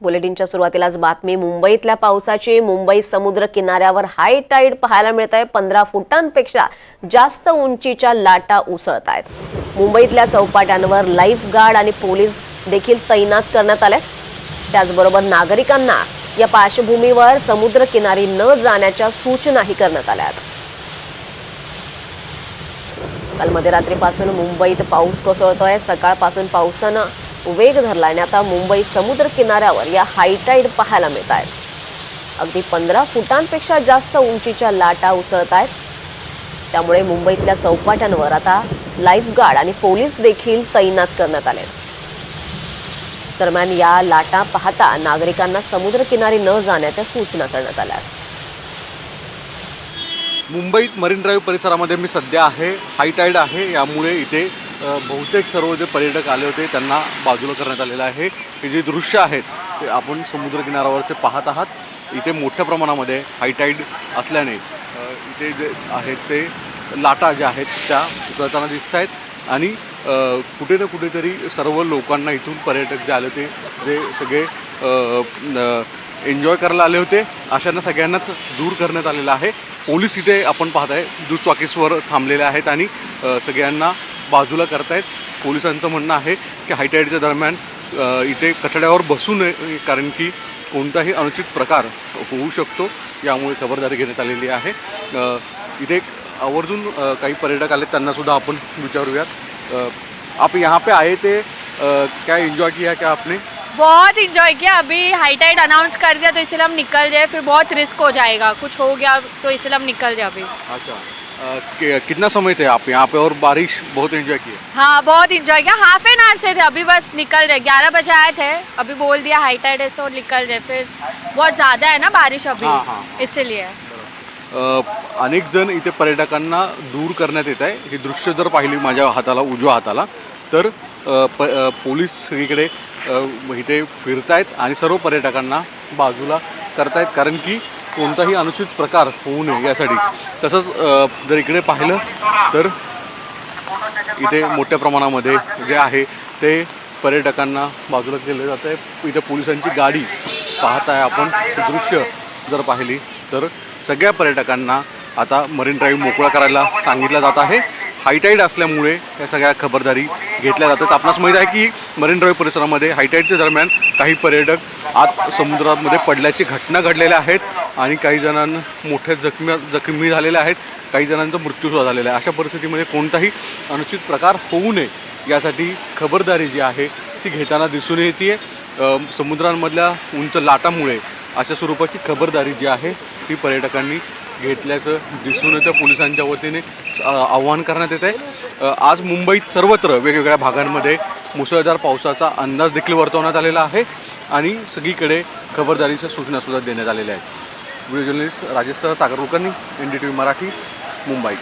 बुलेटिनच्या सुरुवातीलाच बातमी. मुंबईतल्या पावसाची मुंबई समुद्र किनाऱ्यावर हाय टाईड पाहायला मिळत आहे पंधरा फुटांपेक्षा जास्त उंचीच्या लाटा उसळत आहेत मुंबईतल्या चौपाट्यांवर लाईफ गार्ड आणि पोलीस देखील तैनात करण्यात आले त्याचबरोबर नागरिकांना या पार्श्वभूमीवर समुद्र किनारी न जाण्याच्या सूचनाही करण्यात आल्या आहेत. काल मध्यरात्रीपासून मुंबईत पाऊस कोसळतोय. सकाळपासून पावसानं वेग धरला आणि आता मुंबई समुद्र किनाऱ्यावर या हायटाईड पाहायला मिळत आहेत. अगदी पंधरा फुटांपेक्षा जास्त उंचीच्या लाटा उसळत आहेत. त्यामुळे मुंबईतल्या चौपाट्यांवर आता लाईफगार्ड आणि पोलीस देखील तैनात करण्यात आले दरम्यान या लाटा पाहता नागरिकांना समुद्रकिनारी न जाण्याच्या सूचना करण्यात आल्या आहेत. मुंबईत मरीन ड्राईव्ह परिसरामध्ये मी सध्या आहे हायटाईड आहे यामुळे इथे बहुतेक सर्व जे पर्यटक आले होते त्यांना बाजूला करण्यात आलेलं आहे. हे जे दृश्य आहेत ते आपण समुद्रकिनाऱ्यावरचे पाहत आहात. इथे मोठ्या प्रमाणामध्ये हायटाईड असल्याने इथे जे आहेत ते लाटा ज्या आहेत त्या उतरताना दिसत आहेत. आणि कुठे ना कुठेतरी सर्व लोकांना इथून पर्यटक जे आले होते जे सगळे एन्जॉय करायला आले होते अशांना सगळ्यांनाच दूर करण्यात आलेलं आहे. पोलीस इथे आपण पाहत आहे दुचाकीसवर थांबलेले आहेत आणि सगळ्यांना बाजूला करतायत. पोलिसांचं म्हणणं आहे की हायटाईडच्या दरम्यान इथे कठड्यावर बसू नये कारण की कोणताही अनुचित प्रकार होऊ शकतो. यामुळे खबरदारी घेण्यात आलेली आहे. इथे आवर्जून काही पर्यटक आले त्यांनासुद्धा आपण विचारूयात. आप यहाँ पे आए थे क्या एंजॉय किया क्या आपने? बहुत इंजॉय किया। अभी हाई टाइड अनाउंस कर दिया तो इसलिए हम निकल जाए फिर बहुत रिस्क हो जाएगा। कुछ हो गया तो इसलिए हम निकल जाए अभी। अच्छा। कि- कितना समय थे आप यहाँ पे और बारिश बहुत एंजॉय किए? हाँ बहुत इंजॉय किया। हाफ एन आवर से थे। अभी बस निकल रहे। ग्यारह बजे आए थे। अभी बोल दिया हाई टाइड है सो निकल जाए फिर बहुत ज़्यादा है ना बारिश हाँ, हाँ। अभी इसीलिए अनेक जण इथे पर्यटकांना दूर करण्यात येत आहे. ही दृश्य जर पाहिली माझ्या हाताला उजव्या हाताला तर प पोलीस इकडे इथे फिरतायत आणि सर्व पर्यटकांना बाजूला करतायत. कारण की कोणताही अनुचित प्रकार होऊ नये यासाठी. तसंच जर इकडे पाहिलं तर इथे मोठ्या प्रमाणामध्ये जे आहे ते पर्यटकांना बाजूला केलं जातं आहे. इथे पोलिसांची गाडी पाहत आहे आपण दृश्य जर पाहिली तर सगळ्या पर्यटकांना आता मरीन ड्राईव्ह मोकळा करायला सांगितलं जात आहे. हायटाईड असल्यामुळे या सगळ्या खबरदारी घेतल्या जातात. आपणास माहीत आहे की मरीन ड्राईव्ह परिसरामध्ये हायटाईडच्या दरम्यान काही पर्यटक आत समुद्रामध्ये पडल्याची घटना घडलेल्या आहेत. आणि काही जणांना मोठ्या जखमी जखमी झालेल्या आहेत काही जणांचा मृत्यूसुद्धा झालेला आहे. अशा परिस्थितीमध्ये कोणताही अनुचित प्रकार होऊ नये यासाठी खबरदारी जी आहे ती घेताना दिसून येते समुद्रांमधल्या उंच लाटामुळे अशा स्वरूपाची खबरदारी जी आहे ती पर्यटकांनी घेतल्याचं दिसून येतं. पोलिसांच्या वतीने आव्हान करण्यात येत आहे आज मुंबईत सर्वत्र वेगवेगळ्या भागांमध्ये मुसळधार पावसाचा अंदाज देखील वर्तवण्यात आलेला आहे आणि सगळीकडे खबरदारीच्या सूचनासुद्धा देण्यात आलेल्या आहेत. व्हिडिओ जर्नलिस्ट राजेश सह Sagar Kulkarni N D T V Marathi Mumbai